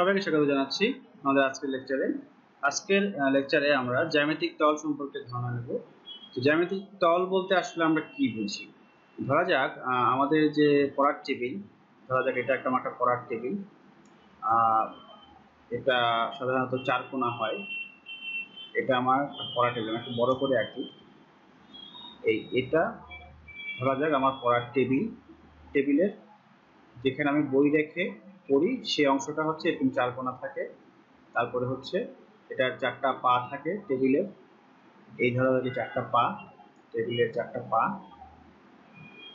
সবাইকে স্বাগত জানাচ্ছি আমাদের আজকের লেকচারে আজকের লেকচারে আমরা জ্যামিতিক তল সম্পর্কে ধারণা নেব। তো জ্যামিতিক তল বলতে আসলে আমরা কি বুঝি? ধরা যাক আমাদের যে পড়ার টেবিল, ধরা যাক এটা একটা আমার পড়ার টেবিল। এটা সাধারণত চার কোনা হয়। এটা আমার পড়ার টেবিল, একটু বড় করে আঁকি। এই, এটা, ধরা যাক আমার পড়ার টেবিল। টেবিলের যেখানে আমি বই রেখে পড়ি সেই অংশটা হচ্ছে এরকম চার কোনা থাকে। তারপরে হচ্ছে এটার চারটা পা থাকে টেবিলের। এই ধরা যাক চারটা পা, টেবিলের চারটা পা।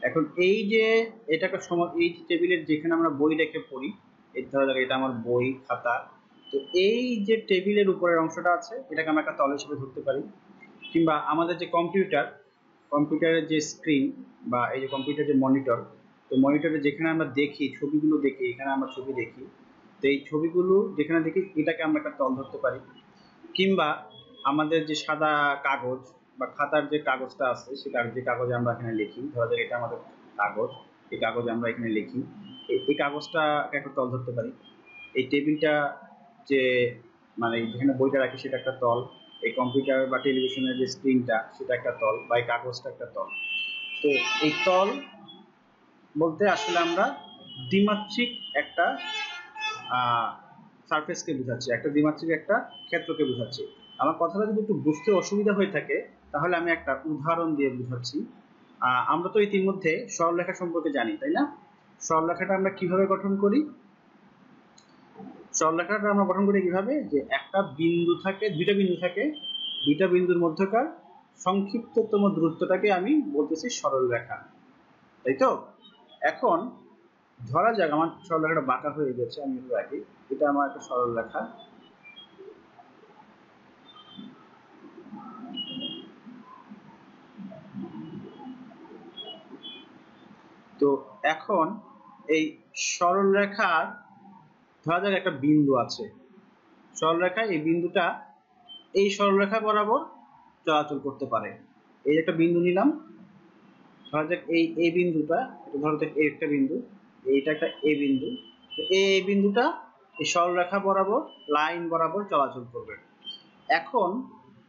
এখন এই যে এটাকে সময় এই টেবিলের যেখানে আমরা বই রেখে পড়ি, এই ধরা যাক এটা আমার বই, খাতা। তো এই যে টেবিলের উপরের অংশটা আছে, এটাকে আমরা একটা তল হিসেবে ধরতে পারি। কিংবা আমাদের যে কম্পিউটার, কম্পিউটারের যে স্ক্রিন বা এই যে কম্পিউটার যে মনিটর তো মনিটরে যেখানে আমরা দেখি, ছবিগুলো দেখি, এখানে আমরা ছবি দেখি, তো এই ছবিগুলো যেখানে দেখি, এটাকে আমরা একটা তল ধরতে পারি। কিংবা আমাদের যে সাদা কাগজ বা খাতার যে কাগজটা আছে সেটা যে কাগজে আমরা এখানে লিখি, ধরা যাক এটা আমাদের কাগজ, এই কাগজে আমরা এখানে লিখি, এই কাগজটাকে একটা তল ধরতে পারি। এই টেবিলটা যে মানে যেখানে বইটা রাখি, সেটা একটা তল, এই কম্পিউটার বা টেলিভিশনের যে স্ক্রিনটা সেটা একটা তল, বা এই কাগজটা একটা তল। তো এই তল বলতে আসলে আমরা দ্বিমাত্রিক একটা সারফেসকে বোঝাচ্ছি, একটা দ্বিমাত্রিক একটা ক্ষেত্রকে বোঝাচ্ছি। আমার কথাটা যদি একটু বুঝতে অসুবিধা হয়ে থাকে, তাহলে আমি একটা উদাহরণ দিয়ে বোঝাচ্ছি। আমরা তো ইতিমধ্যে সরলরেখা সম্পর্কে জানি, তাই না? সরলরেখাটা আমরা কীভাবে গঠন করি? সরলরেখাটা আমরা গঠন করি কীভাবে? যে একটা বিন্দু থাকে, দুইটা বিন্দু থাকে, দুইটা বিন্দুর মধ্যকার সংক্ষিপ্ততম দূরত্বটাকে আমি বলতেছি সরলরেখা। তাই তো? এখন ধরা যাক, আমার সরলরেখাটা বাঁকা হয়ে গেছে, আমি রাখি। এটা আমার একটা সরল রেখা তো এখন এই সরল রেখার ধরা যাক একটা বিন্দু আছে। সরল রেখায় এই বিন্দুটা এই সরল রেখা বরাবর চলাচল করতে পারে। এই একটা বিন্দু নিলাম ধরা যাক এই এ বিন্দুটা ধরা যাক এই একটা বিন্দু, এইটা একটা এ বিন্দু, তো এই বিন্দুটা এই সরলরেখা বরাবর, লাইন বরাবর চলাচল করবে। এখন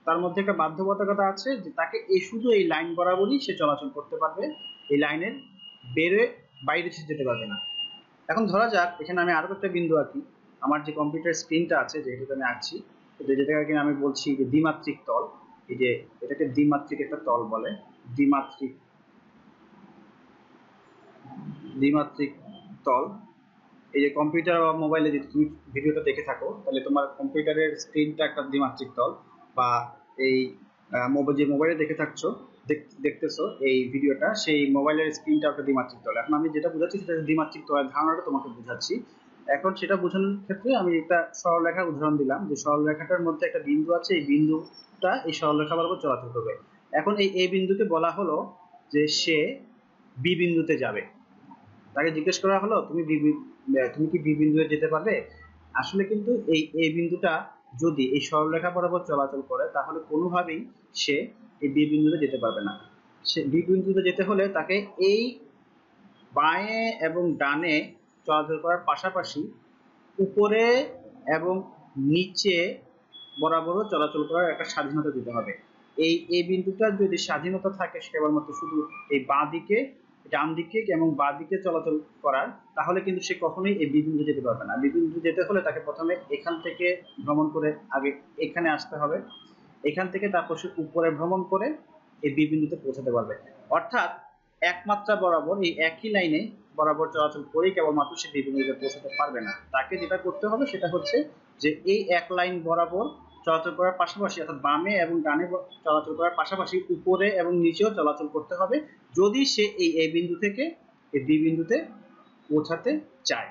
তার মধ্যে একটা বাধ্যবাধকতা আছে যে তাকে এই শুধু এই লাইন বরাবরই সে চলাচল করতে পারবে, এই লাইনের বেরে বাইরে সে যেতে পারবে না। এখন ধরা যাক, এখানে আমি আরও একটা বিন্দু আঁকি, আমার যে কম্পিউটার স্ক্রিনটা আছে যেটাতে আমি আঁকছি যেটাকে আমি বলছি যে দ্বিমাত্রিক তল, এই যে এটাকে দ্বিমাত্রিক একটা তল বলে, দ্বিমাত্রিক দ্বিমাত্রিক তল। এই যে কম্পিউটার বা মোবাইলে যদি তুমি ভিডিওটা দেখে থাকো, তাহলে তোমার কম্পিউটারের স্ক্রিনটা একটা দ্বিমাত্রিক তল বা এই যে মোবাইলে দেখে থাকছো দেখতেছো, এই ভিডিওটা, সেই মোবাইলের স্ক্রিনটা একটা দ্বিমাত্রিক তল। এখন আমি যেটা বোঝাচ্ছি সেটা দ্বিমাত্রিক তলের ধারণাটা তোমাকে বোঝাচ্ছি। এখন সেটা বোঝানোর ক্ষেত্রে আমি একটা সরলরেখার উদাহরণ দিলাম, যে সরলরেখাটার মধ্যে একটা বিন্দু আছে, এই বিন্দুটা এই সরলরেখা বরাবর চলাচল করবে। এখন এই এ বিন্দুকে বলা হলো যে সে বি বিন্দুতে যাবে। তাকে জিজ্ঞেস করা হলো, তুমি তুমি কি বি বিন্দুতে যেতে পারবে? আসলে কিন্তু এই এই বিন্দুটা যদি এই সরলরেখা বরাবর চলাচল করে, তাহলে কোনোভাবেই সে এই বি বিন্দুতে যেতে পারবে না। সে বি বিন্দুতে যেতে হলে তাকে এই বাঁয়ে এবং ডানে চলাচল করার পাশাপাশি উপরে এবং নিচে বরাবরও চলাচল করার একটা স্বাধীনতা দিতে হবে। এই এ বিন্দুটার যদি স্বাধীনতা থাকে সে কেবলমাত্র শুধু এই বাঁ দিকে ডান দিকে এবং বাঁ দিকে চলাচল করার, তাহলে কিন্তু সে কখনোই এই বিবিন্দু যেতে পারবে না। বিবিন্দু যেতে হলে তাকে প্রথমে এখান থেকে ভ্রমণ করে আগে এখানে আসতে হবে। এখান থেকে তারপর সে উপরে ভ্রমণ করে এই বিবিন্দুতে পৌঁছাতে পারবে। অর্থাৎ একমাত্রা বরাবর, এই একই লাইনে বরাবর চলাচল করেই কেবলমাত্র সে বিবিন্দুতে পৌঁছাতে পারবে না। তাকে যেটা করতে হবে সেটা হচ্ছে যে এই এক লাইন বরাবর চলাচল করার পাশাপাশি, অর্থাৎ বামে এবং ডানে চলাচল করার পাশাপাশি উপরে এবং নিচেও চলাচল করতে হবে যদি সে এই এ বিন্দু থেকে এই বি বিন্দুতে পৌঁছাতে চায়।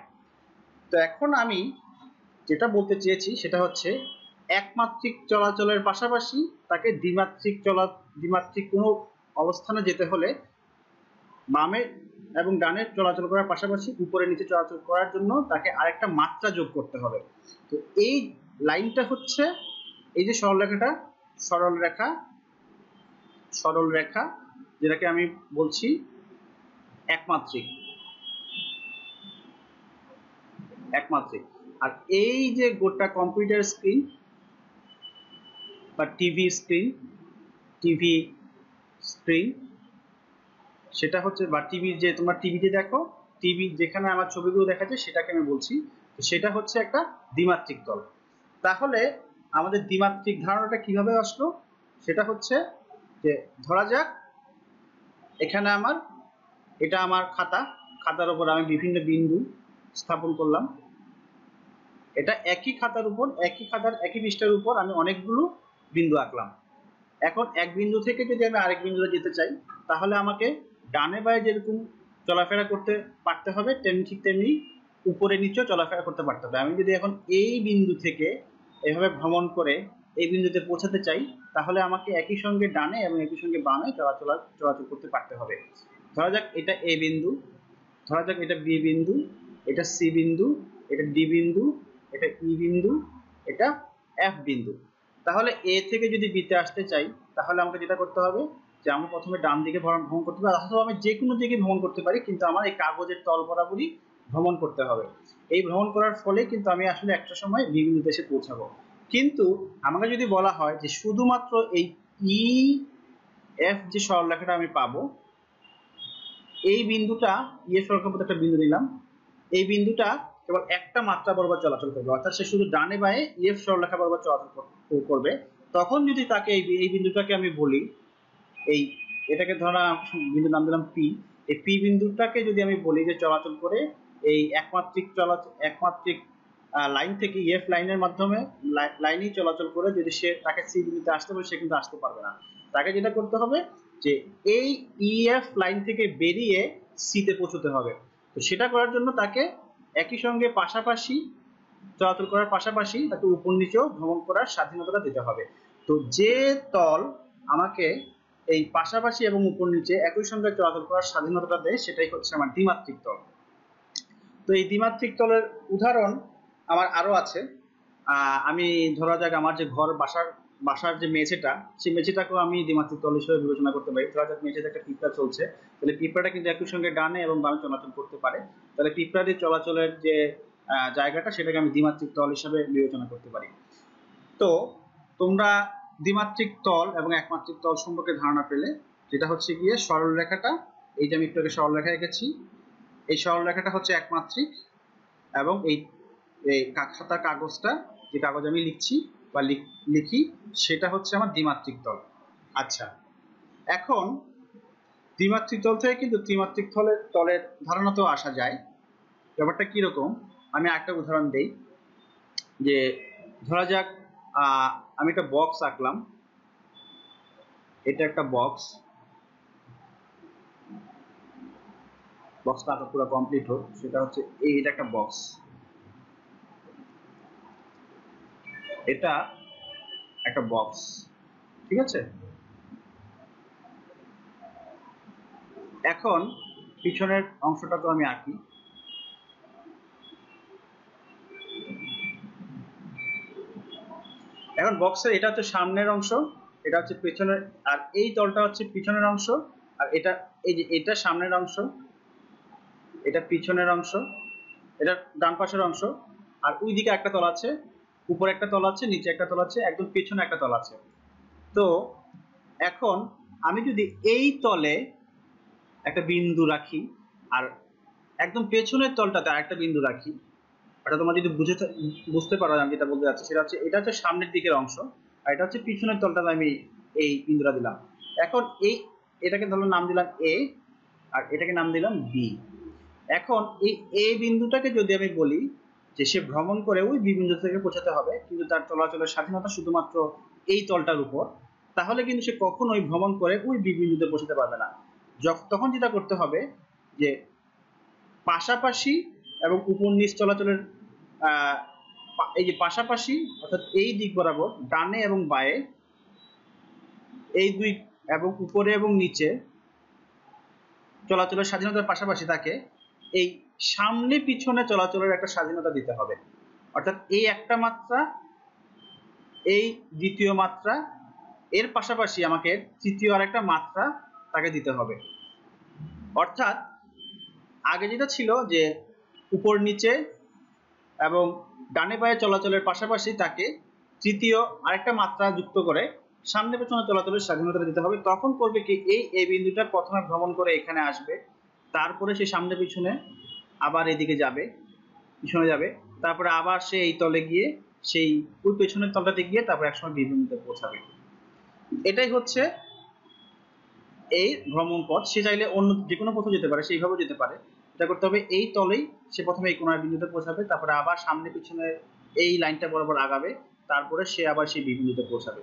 তো এখন আমি যেটা বলতে চেয়েছি সেটা হচ্ছে একমাত্রিক চলাচলের পাশাপাশি তাকে দ্বিমাত্রিক চলা, দ্বিমাত্রিক কোনো অবস্থানে যেতে হলে বামে এবং ডানে চলাচল করার পাশাপাশি উপরে নিচে চলাচল করার জন্য তাকে আরেকটা মাত্রা যোগ করতে হবে। তো এই লাইনটা হচ্ছে এই যে সরলরেখাটা সরল রেখা সরল রেখা, যেটাকে আমি বলছি একমাত্রিক। একমাত্রিক। আর এই যে গোটা কম্পিউটার স্ক্রিন বা টিভি স্ক্রিন টিভি স্ক্রিন, সেটা হচ্ছে বা টিভি যে তোমরা টিভিতে দেখো, টিভি যেখানে আমার ছবিগুলো দেখাচ্ছে সেটাকে আমি বলছি সেটা হচ্ছে একটা দ্বিমাত্রিক তল তাহলে আমাদের দ্বিমাত্রিক ধারণাটা কীভাবে আসলো? সেটা হচ্ছে যে ধরা যাক, এখানে আমার, এটা আমার খাতা। খাতার উপর আমি বিভিন্ন বিন্দু স্থাপন করলাম। এটা একই খাতার উপর, একই খাতার, একই পৃষ্ঠার উপর আমি অনেকগুলো বিন্দু আঁকলাম। এখন এক বিন্দু থেকে যদি আমি আরেক বিন্দুতে যেতে চাই, তাহলে আমাকে ডানে বায়ে যেরকম চলাফেরা করতে পারতে হবে, তেমনি ঠিক তেমনি উপরে নিচেও চলাফেরা করতে পারতে হবে। আমি যদি এখন এই বিন্দু থেকে এভাবে ভ্রমণ করে এই বিন্দুতে পৌঁছাতে চাই, তাহলে আমাকে একই সঙ্গে ডানে এবং একই সঙ্গে বামে চলাচল চলাচল করতে পারতে হবে। ধরা যাক এটা এ বিন্দু, ধরা যাক এটা বি বিন্দু, এটা সি বিন্দু, এটা ডি বিন্দু, এটা ই বিন্দু, এটা এফ বিন্দু। তাহলে এ থেকে যদি বিতে আসতে চাই, তাহলে আমাকে যেটা করতে হবে যে আমি প্রথমে ডান দিকে ভ্রমণ করতে পারি অথবা আমি যে কোনো দিকে ভ্রমণ করতে পারি, কিন্তু আমার এই কাগজের তল বরাবরই ভ্রমণ করতে হবে। এই ভ্রমণ করার ফলে কিন্তু আমি আসলে একটা সময় বিভিন্ন দেশে পৌঁছাবো। কিন্তু আমাকে যদি বলা হয় যে শুধুমাত্র এই ই এফ যে সরলরেখাটা আমি পাবো, এই বিন্দুটা ইয়ে সরলরেখার মধ্যে একটা বিন্দু দিলাম এই বিন্দুটা কেবল একটা মাত্রা বরাবর চলাচল করবে। অর্থাৎ সে শুধু ডানে বায়ে ইএফ সরলরেখা বরাবর চলাচল করবে। তখন যদি তাকে এই এই বিন্দুটাকে আমি বলি, এই এটাকে ধরা, বিন্দুর নাম দিলাম পি এই পি বিন্দুটাকে যদি আমি বলি যে চলাচল করে এই একমাত্রিক চলাচল একমাত্রিক লাইন থেকে ইএফ লাইনের মাধ্যমে লাইনেই চলাচল করে যদি সে তাকে সি বিন্দুতে আসতে পারে, সে কিন্তু আসতে পারবে না। তাকে যেটা করতে হবে যে এই ইএফ লাইন থেকে বেরিয়ে সিতে পৌঁছতে হবে। তো সেটা করার জন্য তাকে একই সঙ্গে পাশাপাশি চলাচল করার পাশাপাশি তাকে উপর নিচেও ভ্রমণ করার স্বাধীনতাটা দিতে হবে। তো যে তল আমাকে এই পাশাপাশি এবং উপর নিচে একই সঙ্গে চলাচল করার স্বাধীনতা দেয়, সেটাই হচ্ছে আমার দ্বিমাত্রিক তল। তো এই দ্বিমাত্রিক তলের উদাহরণ আমার আরও আছে। আমি ধরা যাক আমার যে ঘর, বাসার বাসার যে মেঝেটা, সেই মেঝেটাকেও আমি দ্বিমাত্রিক তল হিসেবে বিবেচনা করতে পারি। ধরা যাক মেঝেতে একটা পিঁপড়া চলছে। তাহলে পিঁপড়াটা কিন্তু একই সঙ্গে ডানে এবং বামে চলাচল করতে পারে। তাহলে পিঁপড়াটির চলাচলের যে জায়গাটা, সেটাকে আমি দ্বিমাত্রিক তল হিসাবে বিবেচনা করতে পারি। তো তোমরা দ্বিমাত্রিক তল এবং একমাত্রিক তল সম্পর্কে ধারণা পেলে, যেটা হচ্ছে গিয়ে সরল রেখাটা এই যে আমি একটু সরল রেখা এঁকেছি এই সরল রেখাটা হচ্ছে একমাত্রিক এবং এই এই খাতার কাগজটা যে কাগজ আমি লিখছি বা লিখি সেটা হচ্ছে আমার দ্বিমাত্রিক তল। আচ্ছা এখন দ্বিমাত্রিক তল থেকে কিন্তু ত্রিমাত্রিক তলের তলের ধারণাতেও আসা যায়। ব্যাপারটা কীরকম আমি একটা উদাহরণ দেই। যে ধরা যাক আমি একটা বক্স আঁকলাম। এটা একটা বক্স বক্সটা আঁকা পুরো কমপ্লিট হোক, সেটা হচ্ছে এই এটা একটা বক্স এটা একটা বক্স ঠিক আছে? এখন পিছনের অংশটাকে আমি আঁকি। এখন বক্সের এটা হচ্ছে সামনের অংশ, এটা হচ্ছে পেছনের, আর এই তলটা হচ্ছে পিছনের অংশ, আর এটা, এই যে এটা সামনের অংশ। এটা পিছনের অংশ, এটা ডান পাশের অংশ, আর ওই দিকে একটা তলা আছে, উপরে একটা তলা আছে, নিচে একটা তলা আছে, একদম পেছনে একটা তল আছে। তো এখন আমি যদি এই তলে একটা বিন্দু রাখি, আর একদম পেছনের তলটাতে আরেকটা বিন্দু রাখি, এটা তোমরা যদি বুঝে বুঝতে পারো আমি যেটা বলতে যাচ্ছি, সেটা হচ্ছে, এটা হচ্ছে সামনের দিকের অংশ, আর এটা হচ্ছে পিছনের তলটাতে আমি এই বিন্দুটা দিলাম। এখন এই, এটাকে ধরো নাম দিলাম এ আর এটাকে নাম দিলাম বি এখন এই এ বিন্দুটাকে যদি আমি বলি যে সে ভ্রমণ করে ওই বি বিন্দু থেকে পৌঁছাতে হবে, কিন্তু তার চলাচলের স্বাধীনতা শুধুমাত্র এই তলটার উপর, তাহলে কিন্তু সে কখনোই ভ্রমণ করে ওই বি বিন্দুতে পৌঁছাতে পারবে না। তখন যেটা করতে হবে যে পাশাপাশি এবং উপর নিচ চলাচলের এই যে পাশাপাশি অর্থাৎ এই দিক বরাবর ডানে এবং বায়ে, এই দুই এবং উপরে এবং নিচে চলাচলের স্বাধীনতার পাশাপাশি তাকে এই সামনে পিছনে চলাচলের একটা স্বাধীনতা দিতে হবে। অর্থাৎ এই একটা মাত্রা, এই দ্বিতীয় মাত্রা, এর পাশাপাশি আমাকে তৃতীয় আর একটা মাত্রা তাকে দিতে হবে। অর্থাৎ আগে যেটা ছিল যে উপর নিচে এবং ডানে পায়ে চলাচলের পাশাপাশি তাকে তৃতীয় আরেকটা মাত্রা যুক্ত করে সামনে পেছনে চলাচলের স্বাধীনতা দিতে হবে। তখন করবে কি? এই এই বিন্দুটা প্রথমে ভ্রমণ করে এখানে আসবে। তারপরে সে সামনে পিছনে আবার এদিকে যাবে, পিছনে যাবে। তারপরে আবার সে এই তলে গিয়ে, সেই ওই পেছনের তলটাতে গিয়ে তারপর একসময় বি বিন্দুতে পৌঁছাবে। এটাই হচ্ছে এই ভ্রমণ পথ। সে চাইলে অন্য যে কোনো পথে যেতে পারে সেইভাবে যেতে পারে। এটা করতে হবে এই তলেই সে প্রথমে এই কোনার বিন্দুতে পৌঁছাবে, তারপরে আবার সামনে পিছনে এই লাইনটা বরাবর আগাবে, তারপরে সে আবার সেই বিভিন্নতে পৌঁছাবে।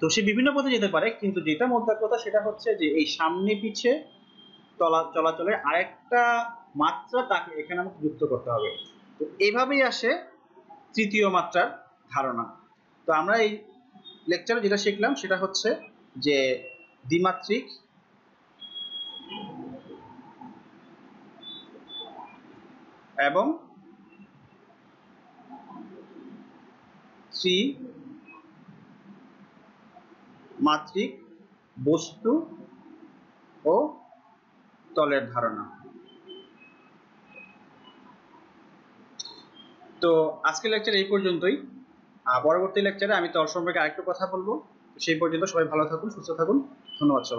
তো সে বিভিন্ন পথে যেতে পারে, কিন্তু যেটা মোদ্দা কথা সেটা হচ্ছে যে এই সামনে পিছে চলাচলের আরেকটা মাত্রা তাকে এখানে আমাকে যুক্ত করতে হবে। তো এইভাবেই আসে তৃতীয় মাত্রার ধারণা। তো আমরা এই লেকচারে যেটা শিখলাম সেটা হচ্ছে যে দ্বিমাত্রিক এবং ত্রি মাত্রিক বস্তু ও তলের ধারণা। তো আজকের লেকচার এই পর্যন্তই। পরবর্তী লেকচারে আমি তল সম্পর্কে আরেকটু কথা বলব। সেই পর্যন্ত সবাই ভালো থাকুন, সুস্থ থাকুন। ধন্যবাদ সবাই